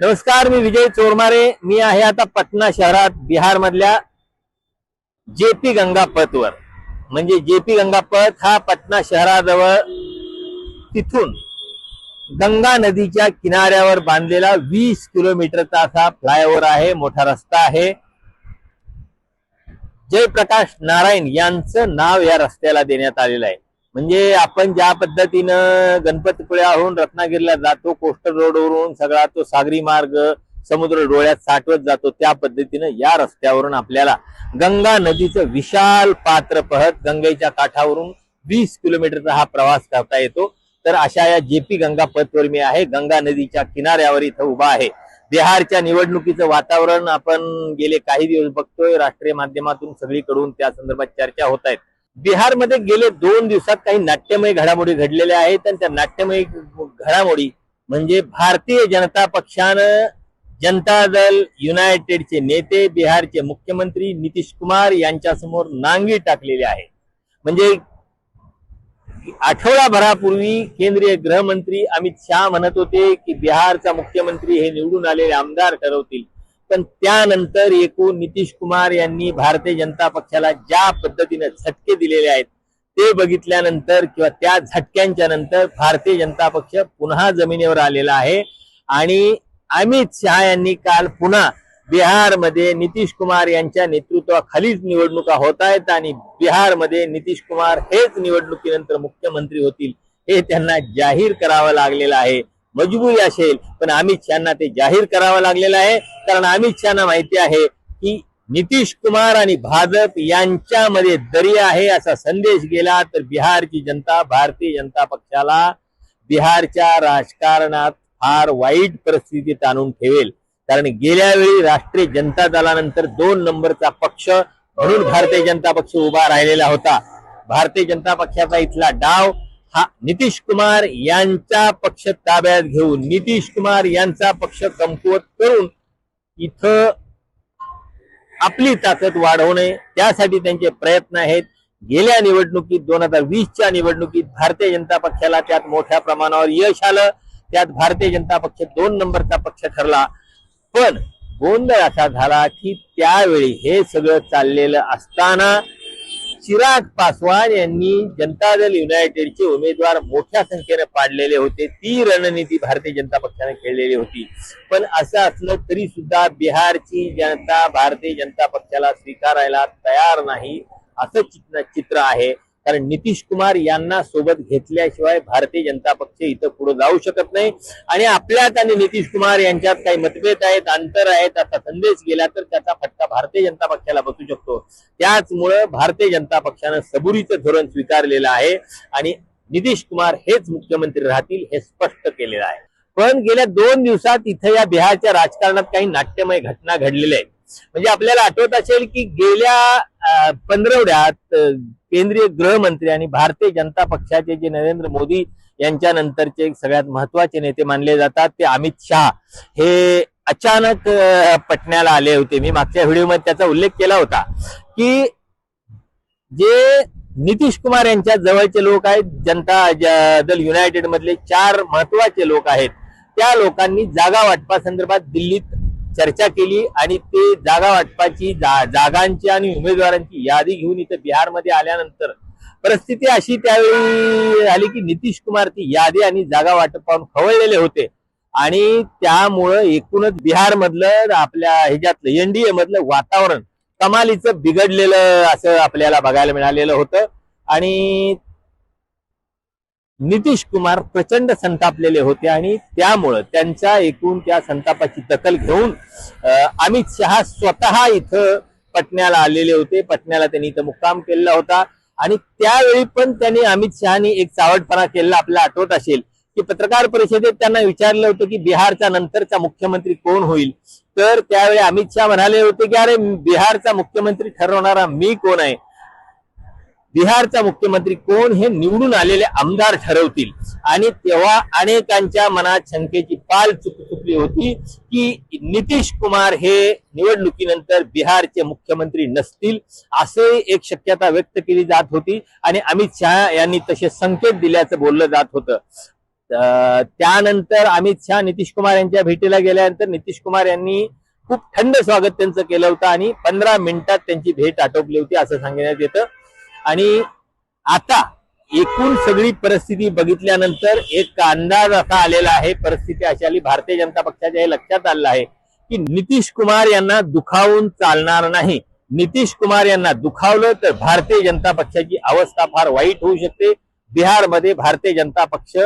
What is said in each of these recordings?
नमस्कार मी विजय चोरमारे. मी आहे आता पटना शहरात बिहार मधल्या जेपी गंगा पथवर म्हणजे जेपी गंगा पथ हा पटना शहराजवळ तिथून गंगा नदीच्या किनाऱ्यावर बांधलेला वीस किलोमीटरचा असा फ्लायओव्हर आहे मोठा रस्ता आहे. जयप्रकाश नारायण यांचं नाव या रस्त्याला देण्यात आलेलं आहे. म्हणजे आपण ज्या पद्धतीनं गणपतीपुळ्याहून रत्नागिरीला जातो कोस्टल रोडवरून सगळा तो सागरी मार्ग समुद्र डोळ्यात साठवत जातो त्या पद्धतीनं या रस्त्यावरून आपल्याला गंगा नदीचं विशाल पात्र पहत गंगेच्या काठावरून वीस किलोमीटरचा हा प्रवास करता येतो. तर अशा या जेपी गंगा पथवर मी आहे. गंगा नदीच्या किनाऱ्यावर इथं उभा आहे. बिहारच्या निवडणुकीचं वातावरण आपण गेले काही दिवस बघतोय. राष्ट्रीय माध्यमातून सगळीकडून त्या संदर्भात चर्चा होत आहेत. बिहारमध्ये गेले दोन दिवसात काही नाट्यमय घडामोडी घडलेल्या आहेत आणि त्या नाट्यमय घडामोडी म्हणजे भारतीय जनता पक्षानं जनता दल युनायटेडचे नेते बिहारचे मुख्यमंत्री नितीश कुमार यांच्या समोर नांगी टाकलेले आहे. म्हणजे आठवडाभरापूर्वी केंद्रीय गृहमंत्री अमित शहा म्हणत होते की बिहारचा मुख्यमंत्री हे निवडून आलेले आमदार ठरवतील. पण त्यानंतर एकूण नितीश कुमार यांनी भारतीय जनता पक्षाला ज्या पद्धतीने झटके दिलेले आहेत ते बघितल्यानंतर किंवा त्या झटक्यांच्या नंतर भारतीय जनता पक्ष पुन्हा जमिनीवर आलेला आहे. आणि अमित शहा यांनी काल पुन्हा बिहारमध्ये नितीश कुमार यांच्या नेतृत्वाखालीच निवडणुका होत आहेत आणि बिहारमध्ये नितीश कुमार हेच निवडणुकीनंतर मुख्यमंत्री होतील हे त्यांना जाहीर करावं लागलेलं आहे. मजबूरी असेल पण अमित शहाना ते जाहीर करावं लागलेलं आहे. कारण अमित शहाना माहिती आहे की नितीश कुमार आणि भाजप यांच्यामध्ये दरी आहे असा संदेश गेला तर बिहारची जनता भारतीय जनता पक्षाला बिहारच्या राजकारणात फार वाईट परिस्थितीत आणून ठेवेल. कारण गेल्या वेळी राष्ट्रीय जनता दलानंतर दोन नंबरचा पक्ष म्हणून भारतीय जनता पक्ष उभा राहिलेला होता. भारतीय जनता पक्षाचा इथला डाव हा नितीश कुमार यांचा पक्ष ताब्यात घेऊन नितीश कुमार यांचा पक्ष कमकुवत करून इथं आपली ताकद वाढवणे त्यासाठी त्यांचे प्रयत्न आहेत. गेल्या निवडणुकीत दोन हजार वीसच्या निवडणुकीत भारतीय जनता पक्षाला त्यात मोठ्या प्रमाणावर यश आलं. त्यात भारतीय जनता पक्ष दोन नंबरचा पक्ष ठरला. पण गोंधळ असा झाला की त्यावेळी हे सगळं चाललेलं असताना चिराग पासवान यांनी जनता दल युनायटेडचे उमेदवार मोठ्या संख्येने पाडलेले होते. ती रणनीती भारतीय जनता पक्षाने खेळलेली होती. पण असं असलं तरी सुद्धा बिहारची जनता भारतीय जनता पक्षाला स्वीकारायला तयार नाही. असं चित्र चित्र आहे. कारण नितीश कुमार यांना सोबत घेतल्याशिवाय भारतीय जनता पक्ष इथं पुढे जाऊ शकत नाही. आणि आपल्यात आणि नितीश कुमार यांच्यात काही मतभेद आहेत अंतर आहेत. असा संदेश गेला तर त्याचा फटका भारतीय जनता पक्षाला बसू शकतो. त्याचमुळं भारतीय जनता पक्षानं सबुरीचं धोरण स्वीकारलेलं आहे आणि नितीश कुमार हेच मुख्यमंत्री राहतील हे स्पष्ट केलेलं आहे. पण गेल्या दोन दिवसात इथं या बिहारच्या राजकारणात काही नाट्यमय घटना घडलेल्या आहेत. म्हणजे आपल्याला आठवत असेल की गेल्या पंधरवड्यात केंद्रीय गृहमंत्री आणि भारतीय जनता पक्षाचे जे नरेंद्र मोदी यांच्या नंतरचे सगळ्यात महत्त्वाचे नेते मानले जातात ते अमित शहा. हे अचानक पटण्याला आले होते. मी मागच्या व्हिडिओमध्ये त्याचा उल्लेख केला होता की जे नितीश कुमार यांच्या जवळचे लोक आहेत जनता दल युनायटेड मधले चार महत्त्वाचे लोक आहेत. त्या लोकांनी जागा वाटपा संदर्भात दिल्लीत चर्चा केली आणि ते जागा वाटपाची जा- जागांची आणि उमेदवारांची यादी घेऊन इथं बिहारमध्ये आल्यानंतर परिस्थिती अशी त्यावेळी आली की नितीश कुमार ती यादी आणि जागा वाटप पाहून खवळलेले होते. आणि त्यामुळं एकूणच बिहार मधलं आपल्या ह्याच्यातलं एनडीए मधलं वातावरण कमालीचं बिघडलेलं असं आपल्याला बघायला मिळालेलं होतं. आणि नितीश कुमार प्रचंड संतापलेले होते आणि त्यामुळं त्यांच्या एकूण त्या संतापाची दखल घेऊन अमित शहा स्वतः इथं पटण्याला आलेले होते. पटण्याला त्यांनी इथं मुक्काम केलेला होता. आणि त्यावेळी पण त्यांनी अमित शहानी एक चावटपणा केलेला आपल्याला आठवत असेल की पत्रकार परिषदेत त्यांना विचारलं होतं की बिहारचा नंतरचा मुख्यमंत्री कोण होईल? तर त्यावेळी अमित शहा म्हणाले होते की अरे बिहारचा मुख्यमंत्री ठरवणारा मी कोण आहे? बिहारचा मुख्यमंत्री कोण हे निवडून आलेले आमदार ठरवतील? आणि तेव्हा अनेकांच्या मनात शंकेची पाल चुक चुकली होती की नितीश कुमार हे निवडणुकीनंतर बिहारचे मुख्यमंत्री नसतील असे एक शक्यता व्यक्त केली जात होती आणि अमित शहा यांनी तसे संकेत दिल्याचं बोललं जात होतं. त्यानंतर अमित शहा नितीश कुमार यांच्या भेटीला गेल्यानंतर नितीश कुमार यांनी खूप थंड स्वागत त्यांचं केलं होतं आणि पंधरा मिनिटात त्यांची भेट आटोपली होती असं सांगण्यात येतं. आणि आता एकूण सगळी परिस्थिती बघितल्यानंतर एक अंदाज असा आलेला आहे परिस्थिती अशी आली. भारतीय जनता पक्षाच्या हे लक्षात आलेलं आहे की नितीश कुमार यांना दुखावून चालणार नाही. नितीश कुमार यांना दुखावलं तर भारतीय जनता पक्षाची अवस्था फार वाईट होऊ शकते. बिहारमध्ये भारतीय जनता पक्ष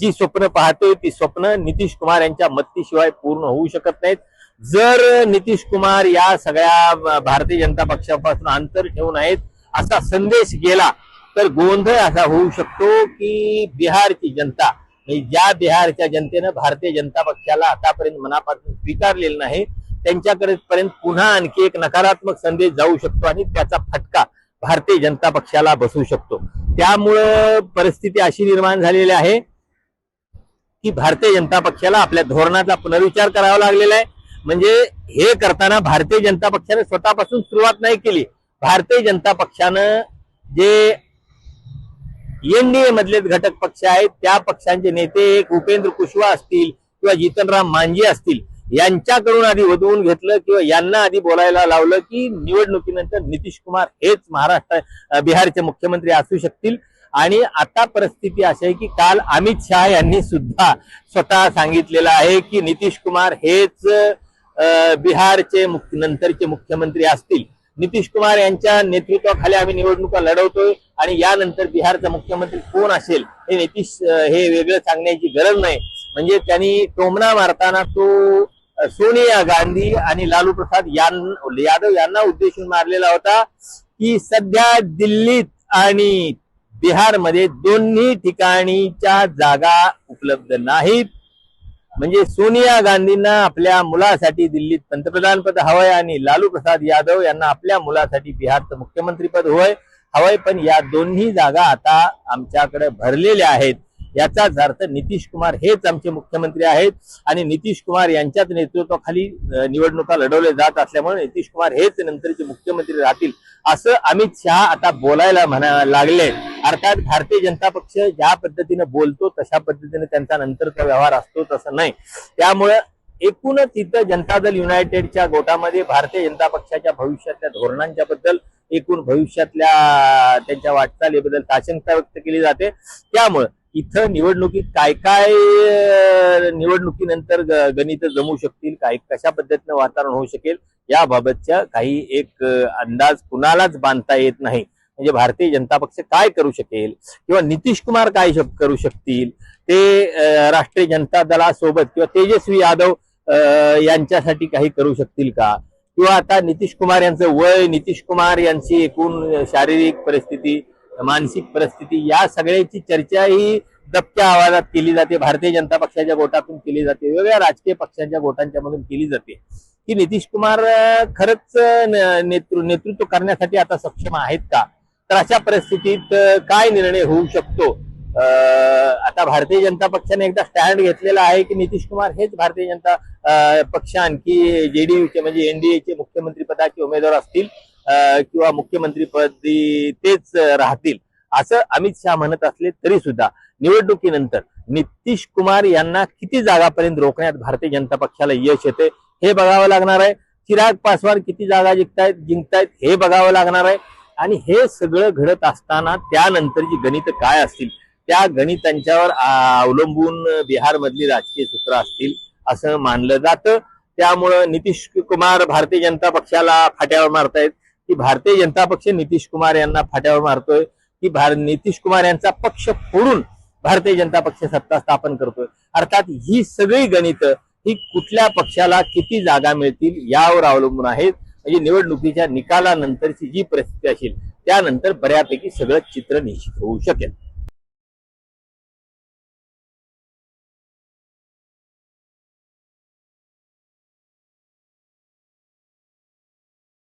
जी स्वप्न पाहतोय ती स्वप्न नितीश कुमार यांच्या मत्तीशिवाय पूर्ण होऊ शकत नाहीत. जर नितीश कुमार या सगळ्या भारतीय जनता पक्षापासून अंतर ठेवून आहेत असा संदेश गेला तर गोंधळ असा होऊ शकतो की बिहारची जनता म्हणजे ज्या बिहारच्या जनतेनं भारतीय जनता पक्षाला आतापर्यंत मनापासून स्वीकारलेलं नाही त्यांच्याकडे पर्यंत पुन्हा आणखी एक नकारात्मक संदेश जाऊ शकतो आणि त्याचा फटका भारतीय जनता पक्षाला बसू शकतो. त्यामुळं परिस्थिती अशी निर्माण झालेली आहे की भारतीय जनता पक्षाला आपल्या धोरणाचा पुनर्विचार करावा लागलेला आहे. म्हणजे हे करताना भारतीय जनता पक्षाने स्वतःपासून सुरुवात नाही केली. भारतीय जनता पक्षानं जे एनडीए मधले घटक पक्ष आहेत त्या पक्षांचे नेते एक उपेंद्र कुशवा असतील किंवा जितनराम मांझी असतील यांच्याकडून आधी वधवून घेतलं किंवा यांना आधी बोलायला लावलं की निवडणुकीनंतर नितीश कुमार हेच महाराष्ट्र बिहारचे मुख्यमंत्री असू शकतील. आणि आता परिस्थिती अशी आहे की काल अमित शहा यांनी सुद्धा स्वतः सांगितलेलं आहे की नितीश कुमार हेच बिहारचे मुख्य नंतरचे मुख्यमंत्री असतील. नितीश कुमार यांच्या नेतृत्वाखाली आम्ही निवडणुका लढवतोय आणि यानंतर बिहारचा मुख्यमंत्री कोण असेल हे नितीश हे वेगळं सांगण्याची गरज नाही. म्हणजे त्यांनी टोमणा मारताना तो सोनिया गांधी आणि लालू प्रसाद यां- यादव यांना उद्देशून मारलेला होता की सध्या दिल्लीत आणि बिहारमध्ये दोन्ही ठिकाणीच्या जागा उपलब्ध नाहीत. म्हणजे सोनिया गांधींना आपल्या मुलासाठी दिल्लीत पंतप्रधान पद हवंय आणि लालू प्रसाद यादव यांना आपल्या मुलासाठी बिहारचं मुख्यमंत्री पद हवंय. हवंय पण या दोन्ही जागा आता आमच्याकडे भरलेल्या आहेत. याचाच अर्थ नितीश कुमार हेच आमचे मुख्यमंत्री आहेत. आणि नितीश कुमार यांच्याच नेतृत्वाखाली निवडणुका लढवल्या जात असल्यामुळे नितीश कुमार हेच नंतरचे मुख्यमंत्री राहतील. असं अमित शहा आता बोलायला म्हणा लागले. अर्थात भारतीय जनता पक्ष ज्या पद्धतीने बोलतो तशा पद्धतीने त्यांचा नंतरचा व्यवहार असतो तसं नाही. त्यामुळं एकूणच इथं जनता दल युनायटेडच्या गोटामध्ये भारतीय जनता पक्षाच्या भविष्यातल्या धोरणांच्या बद्दल एकूण भविष्यातल्या त्यांच्या वाटचालीबद्दल साशंकता व्यक्त केली जाते. त्यामुळे इथं निवडणुकीत काय काय निवडणुकीनंतर ग- गणित जमू शकतील काय कशा पद्धतीनं वातावरण होऊ शकेल याबाबतच्या काही एक अंदाज कुणालाच बांधता येत नाही. म्हणजे भारतीय जनता पक्ष काय करू शकेल किंवा नितीश कुमार काय करू शकतील ते राष्ट्रीय जनता दलासोबत किंवा तेजस्वी यादव यांच्यासाठी काही करू शकतील का? किंवा आता नितीश कुमार यांचं वय नितीश कुमार यांची एकूण शारीरिक परिस्थिती मानसिक परिस्थिती या सगळ्याची चर्चा ही दबक्या आवाजात केली जाते. भारतीय जनता पक्षाच्या गोटातून केली जाते. वेगवेगळ्या राजकीय पक्षांच्या गोटांच्या मधून केली जाते. की नितीश कुमार खरंच नेतृ नेतृत्व करण्यासाठी आता सक्षम आहेत का? तर अशा परिस्थितीत काय निर्णय होऊ शकतो? अं, आता भारतीय जनता पक्षाने एकदा स्टँड घेतलेला आहे की नितीश कुमार हेच भारतीय जनता पक्ष आणखी जेडीयूचे म्हणजे एनडीएचे मुख्यमंत्री पदाचे उमेदवार असतील. किंवा मुख्यमंत्रीपदी तेच राहतील असं अमित शहा म्हणत असले तरी सुद्धा निवडणुकीनंतर नितीश कुमार यांना किती जागापर्यंत रोखण्यात भारतीय जनता पक्षाला यश येते हे बघावं लागणार आहे. चिराग पासवान किती जागा जिंकतायत जिंकतायत हे बघावं लागणार आहे. आणि हे सगळं घडत असताना त्यानंतरची गणित काय असतील त्या गणितांच्यावर अवलंबून बिहारमधली राजकीय सूत्र असतील असं मानलं जातं. त्यामुळं नितीश कुमार भारतीय जनता पक्षाला फाट्यावर मारतायत. की भारतीय जनता पक्ष नितीश कुमार यांना फाट्यावर मारतोय की भार नितीश कुमार यांचा पक्ष फोडून भारतीय जनता पक्ष सत्ता स्थापन करतोय. अर्थात ही सगळी गणित ही कुठल्या पक्षाला किती जागा मिळतील यावर अवलंबून आहेत. म्हणजे निवडणुकीच्या निकालानंतरची जी परिस्थिती असेल त्यानंतर बऱ्यापैकी सगळं चित्र निश्चित होऊ शकेल.